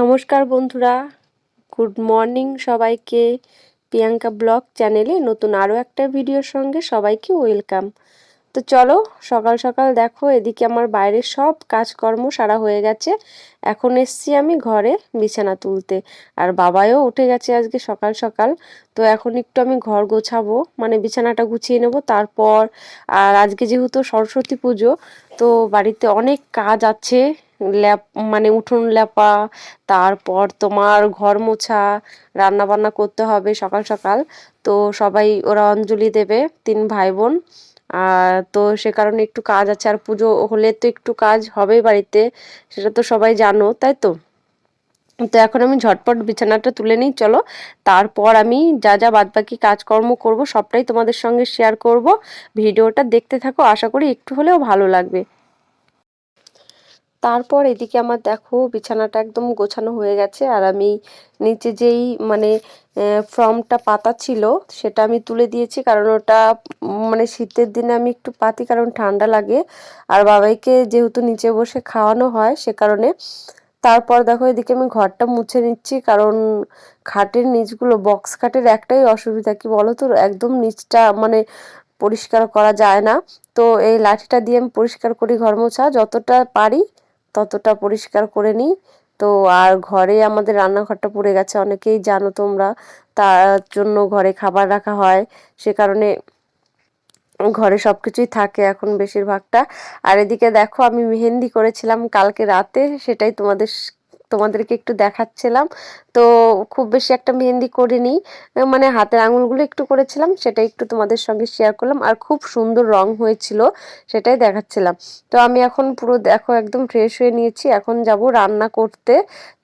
নমস্কার বন্ধুরা। Good morning সবাইকে। প্রিয়াঙ্কা ব্লগ চ্যানেলে নতুন আরও একটা ভিডিওর সঙ্গে সবাইকে ওয়েলকাম। তো চলো, সকাল সকাল দেখো, এদিকে আমার বাইরের সব কাজকর্ম সারা হয়ে গেছে। এখন এসছি আমি ঘরে বিছানা তুলতে। আর বাবাও উঠে গেছে আজকে সকাল সকাল। তো এখন একটু আমি ঘর গোছাবো মানে বিছানাটা গুছিয়ে নেব তারপর। আর আজকে যেহেতু সরস্বতী পুজো, তো বাড়িতে অনেক কাজ আছে। ল্যাপ মানে উঠোন ল্যাপা, তারপর তোমার ঘর মোছা রান্না বান্না করতে হবে সকাল সকাল। তো সবাই ওরা অঞ্জলি দেবে, তিন ভাই বোন আর তো সে কারণে একটু কাজ আছে, আর পুজো হলে তো একটু কাজ হবেই বাড়িতে, সেটা তো সবাই জানো, তাই তো? তো এখন আমি ঝটপট বিছানাটা তুলে নিই, চলো। তারপর আমি যা যা বাদবাকি কাজকর্ম করব, সবটাই তোমাদের সঙ্গে শেয়ার করব। ভিডিওটা দেখতে থাকো, আশা করি একটু হলেও ভালো লাগবে। তারপর এদিকে আমার দেখো বিছানাটা একদম গোছানো হয়ে গেছে, আর আমি নিচে যেই মানে ফর্মটা পাতা ছিল সেটা আমি তুলে দিয়েছি, কারণ ওটা মানে শীতের দিনে আমি একটু পাতি, কারণ ঠান্ডা লাগে। আর বাবাইকে যেহেতু নিচে বসে খাওয়ানো হয় সে কারণে, তারপর দেখো এদিকে আমি ঘরটা মুছে নিচ্ছি, কারণ খাটের নিচগুলো বক্স খাটের একটাই অসুবিধা, কি বলো তো একদম নিচটা মানে পরিষ্কার করা যায় না। তো এই লাঠিটা দিয়ে আমি পরিষ্কার করি ঘর মোছা, যতটা পারি ততটা পরিষ্কার করে নিই। তো আর ঘরে আমাদের রান্নাঘরটা পড়ে গেছে। অনেকেই জানো তোমরা, তার জন্য ঘরে খাবার রাখা হয়। সে কারণে ঘরে সব কিছুই থাকে এখন বেশিরভাগটা। আর এদিকে দেখো আমি মেহেন্দি করেছিলাম কালকে রাতে, সেটাই তোমাদের তোমাদেরকে একটু দেখাচ্ছিলাম। তো খুব বেশি একটা মেহেন্দি করিনি। মানে হাতের আঙুলগুলো একটু করেছিলাম সেটা একটু তোমাদের সঙ্গে শেয়ার করলাম। আর খুব সুন্দর রং হয়েছিল, সেটাই দেখাচ্ছিলাম। তো আমি এখন পুরো দেখো একদম ফ্রেশ হয়ে নিয়েছি। এখন যাব রান্না করতে।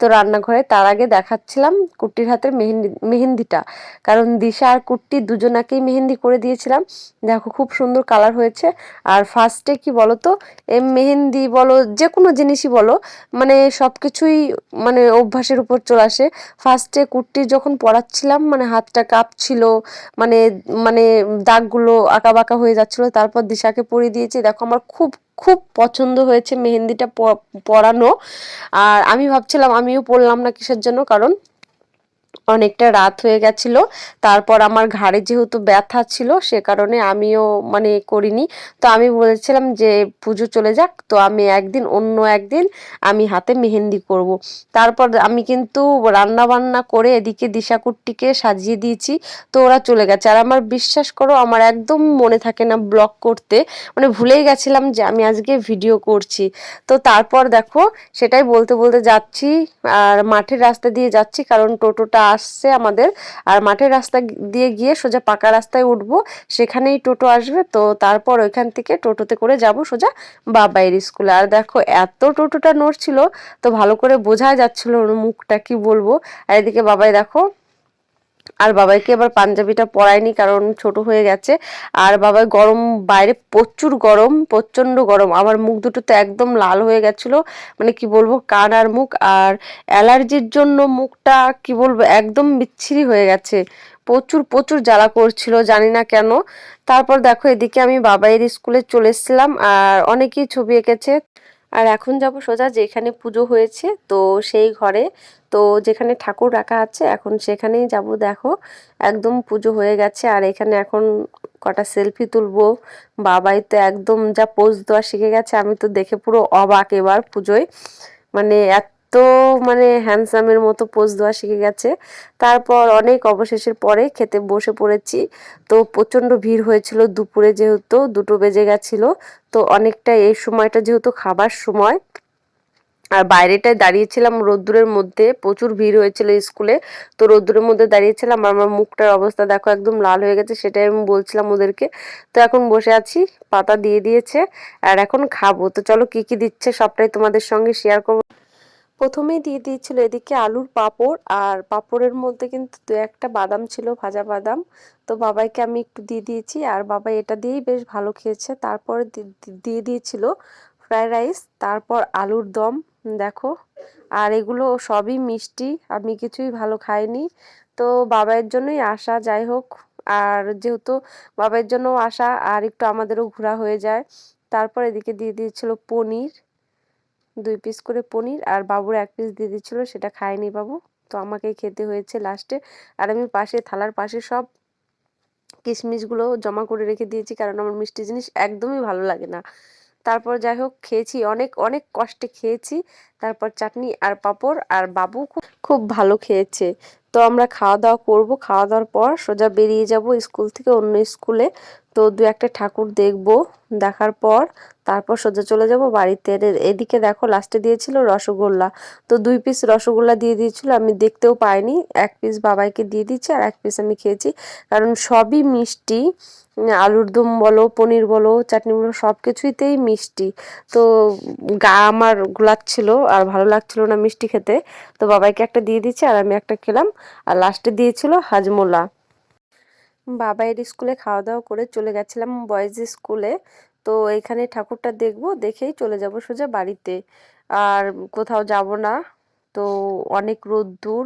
তো রান্নাঘরে তার আগে দেখাচ্ছিলাম কুট্টির হাতের মেহেন্দি, মেহেন্দিটা। কারণ দিশা আর কুট্টি দুজনাকেই মেহেন্দি করে দিয়েছিলাম। দেখো খুব সুন্দর কালার হয়েছে। আর ফার্স্টে কি বলো তো এম মেহেন্দি বলো যে কোনো জিনিসই বলো মানে সব কিছুই মানে অভ্যাসের উপর চলে আসে। ফার্স্টে কুর্তি যখন পরাচ্ছিলাম মানে হাতটা কাঁপছিল মানে মানে দাগগুলো আঁকা বাঁকা হয়ে যাচ্ছিল, তারপর দিশাকে পরিয়ে দিয়েছি। দেখো আমার খুব খুব পছন্দ হয়েছে মেহেন্দিটা পরানো। আর আমি ভাবছিলাম, আমিও পরলাম না কিসের জন্য, কারণ অনেকটা রাত হয়ে গেছিল। তারপর আমার ঘাড়ে যেহেতু ব্যথা ছিল, সে কারণে আমিও মানে করিনি। তো আমি বলেছিলাম যে, পুজো চলে যাক। তো আমি একদিন, অন্য একদিন আমি হাতে মেহেন্দি করব। তারপর আমি কিন্তু রান্না বান্না করে এদিকে দিশাকুট্টিকে সাজিয়ে দিয়েছি। তো ওরা চলে গেছে। আর আমার বিশ্বাস করো, আমার একদম মনে থাকে না ব্লগ করতে। মানে ভুলেই গেছিলাম যে, আমি আজকে ভিডিও করছি। তো তারপর দেখো, সেটাই বলতে বলতে যাচ্ছি। আর মাঠের রাস্তা দিয়ে যাচ্ছি, কারণ টোটোটা আসছে আমাদের। আর মাঠের রাস্তা দিয়ে গিয়ে সোজা পাকা রাস্তায় উঠবো। সেখানেই টোটো আসবে, তো তারপর ওইখান থেকে টোটোতে করে যাব সোজা বাবাইয়ের স্কুলে। আর দেখো, এত টোটোটা নড়ছিল, তো ভালো করে বোঝা যাচ্ছিল ওর মুখটা, কি বলব? আর এদিকে বাবাই দেখো আর বাবাইকে এবার পাঞ্জাবিটা পরায়নি কারণ ছোট হয়ে গেছে। আর বাবাই গরম, বাইরে প্রচুর গরম, প্রচণ্ড গরম। আমার মুখ দুটো তো একদম লাল হয়ে গেছিল। মানে কি বলব, কান আর মুখ। আর অ্যালার্জির জন্য মুখটা কি বলব, একদম বিচ্ছিরি হয়ে গেছে। প্রচুর প্রচুর জ্বালা করছিল, জানি না কেন। তারপর দেখো, এদিকে আমি বাবাইয়ের স্কুলে চলে এসেছিলাম। আর অনেকেই ছবি এঁকেছে। আর এখন যাব সোজা যেখানে পুজো হয়েছে, তো সেই ঘরে। তো যেখানে ঠাকুর রাখা আছে, এখন সেখানেই যাব, দেখো। একদম পুজো হয়ে গেছে, আর এখানে এখন কটা সেলফি তুলবো। বাবাই তো একদম যা পোজ দেওয়া শিখে গেছে, আমি তো দেখে পুরো অবাক এবার পুজোয়। মানে এত তো মানে হ্যান্ডসামের মতো পোজ দেওয়া শিখে গেছে। তারপর অনেক অবশেষের পরে খেতে বসে পড়েছি। তো প্রচণ্ড ভিড় হয়েছিল দুপুরে যেহেতু, দুটো বেজে গেছিল। তো অনেকটা এই সময়টা যেহেতু খাবার সময়, আর বাইরেটায় দাঁড়িয়েছিলাম রোদ্দুরের মধ্যে, প্রচুর ভিড় হয়েছিল স্কুলে। তো রোদ্দুরের মধ্যে দাঁড়িয়েছিলাম আর আমার মুখটার অবস্থা দেখো একদম লাল হয়ে গেছে, সেটাই আমি বলছিলাম ওদেরকে। তো এখন বসে আছি, পাতা দিয়ে দিয়েছে, আর এখন খাব। তো চলো কি কি দিচ্ছে সবটাই তোমাদের সঙ্গে শেয়ার করব। প্রথমেই দিয়ে দিয়েছিল এদিকে আলুর পাঁপড়, আর পাঁপড়ের মধ্যে কিন্তু দু একটা বাদাম ছিল, ভাজা বাদাম। তো বাবাইকে আমি একটু দিয়ে দিয়েছি, আর বাবা এটা দিয়েই বেশ ভালো খেয়েছে। তারপর দিয়ে দিয়েছিল ফ্রায়েড রাইস, তারপর আলুর দম, দেখো। আর এগুলো সবই মিষ্টি, আমি কিছুই ভালো খাইনি। তো বাবাইয়ের জন্যই আসা, যাই হোক। আর যেহেতু বাবাইয়ের জন্য আসা, আর একটু আমাদেরও ঘোরা হয়ে যায়, তারপর এদিকে দিয়ে দিয়েছিল পনির। দুই পিস করে পনির আর বাবুর এক পিস দিয়ে দিচ্ছিল, সেটা খায়নি বাবু। তো আমাকেই খেতে হয়েছে লাস্টে আর আমি পাশে, থালার পাশে সব কিশমিশগুলো জমা করে রেখে দিয়েছি, কারণ আমার মিষ্টি জিনিস একদমই ভালো লাগে না। তারপর যাই হোক, খেয়েছি অনেক অনেক কষ্টে খেয়েছি। তারপর চাটনি আর পাঁপড় আর বাবু খুব খুব ভালো খেয়েছে। তো আমরা খাওয়া দাওয়া করব। খাওয়া দাওয়ার পর সোজা বেরিয়ে যাব স্কুল থেকে অন্য স্কুলে। তো দু একটা ঠাকুর দেখব দেখার পর, তারপর সোজা চলে যাব বাড়িতে। এদিকে দেখো লাস্টে দিয়েছিল রসগোল্লা। তো দুই পিস রসগোল্লা দিয়ে দিয়েছিল, আমি দেখতেও পাইনি। এক পিস বাবাইকে দিয়ে দিচ্ছি আর এক পিস আমি খেয়েছি। কারণ সবই মিষ্টি। আলুর দম বলো, পনির বলো, চাটনি বলো সব কিছুইতেই মিষ্টি। তো গা আমার গোলাচ্ছিল আর ভালো লাগছিল না মিষ্টি খেতে। তো বাবাইকে একটা দিয়ে দিচ্ছি আর আমি একটা খেলাম। আর লাস্টে দিয়েছিল হাজমোলা। বাবাইয়ের স্কুলে খাওয়া দাওয়া করে চলে গেছিলাম বয়েজ স্কুলে। তো এখানে ঠাকুরটা দেখব, দেখেই চলে যাব সোজা বাড়িতে। আর কোথাও যাব না। তো অনেক রোদ্দুর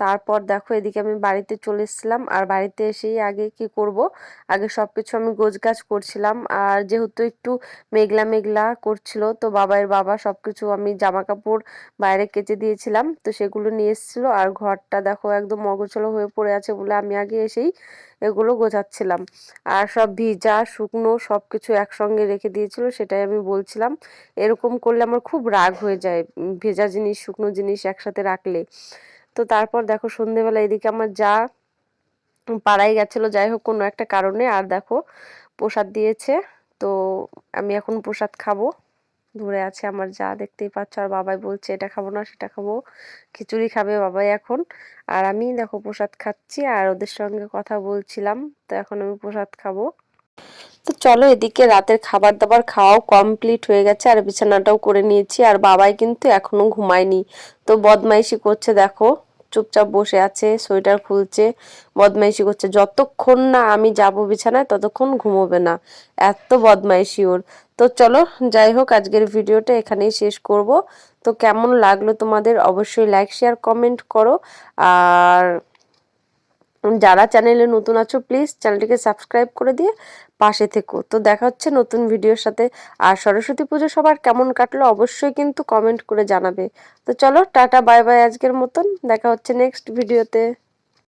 তারপর দেখো এদিকে আমি বাড়িতে চলে এসেছিলাম। আর বাড়িতে এসেই আগে কি করব? আগে সব কিছু আমি গোছগাছ করছিলাম। আর যেহেতু একটু মেঘলা মেঘলা করছিল, তো বাবার বাবা সব কিছু আমি জামা কাপড় বাইরে কেচে দিয়েছিলাম। তো সেগুলো নিয়ে এসেছিল। আর ঘরটা দেখো একদম অগোছলো হয়ে পড়ে আছে বলে আমি আগে এসেই এগুলো গোছাচ্ছিলাম। আর সব ভিজা, শুকনো সব কিছু একসঙ্গে রেখে দিয়েছিল, সেটাই আমি বলছিলাম। এরকম করলে আমার খুব রাগ হয়ে যায় ভেজা জিনিস, শুকনো জিনিস একসাথে রাখলে। তো তারপর দেখো সন্ধেবেলা এদিকে আমার যা পাড়াই গেছিল, যাই হোক কোনো একটা কারণে, আর দেখো প্রসাদ দিয়েছে। তো আমি এখন প্রসাদ খাব। দূরে আছে, আমার যা দেখতেই পাচ্ছ। আর বাবাই বলছে, এটা খাব না, সেটা খাব। খিচুড়ি খাবে বাবাই এখন। আর আমি দেখো প্রসাদ খাচ্ছি, আর ওদের সঙ্গে কথা বলছিলাম, তো এখন আমি প্রসাদ খাব। তো চলো এদিকে রাতের খাবার দাবার খাওয়াও কমপ্লিট হয়ে গেছে, আর বিছানাটাও করে নিয়েছি। আর বাবাই কিন্তু এখনও ঘুমায়নি, তো বদমাইশি করছে, দেখো। চুপচাপ বসে আছে, সোয়েটার খুলছে, বদমাইশি করছে। যতক্ষণ না আমি যাব বিছানায়, ততক্ষণ ঘুমোবে না। এত বদমাইশি ওর। তো চলো, যাই হোক, আজকের ভিডিওটা এখানেই শেষ করব। তো কেমন লাগল তোমাদের? অবশ্যই লাইক শেয়ার কমেন্ট করো। আর যারা চ্যানেলে নতুন আছো প্লিজ চ্যানেলটিকে সাবস্ক্রাইব করে দিয়ে পাশে থেকো। তো দেখা হচ্ছে নতুন ভিডিওর সাথে। আর সরস্বতী পুজো সবার কেমন কাটলো অবশ্যই কিন্তু কমেন্ট করে জানাবে। তো চলো, টাটা বাই বাই আজকের মতন। দেখা হচ্ছে নেক্সট ভিডিওতে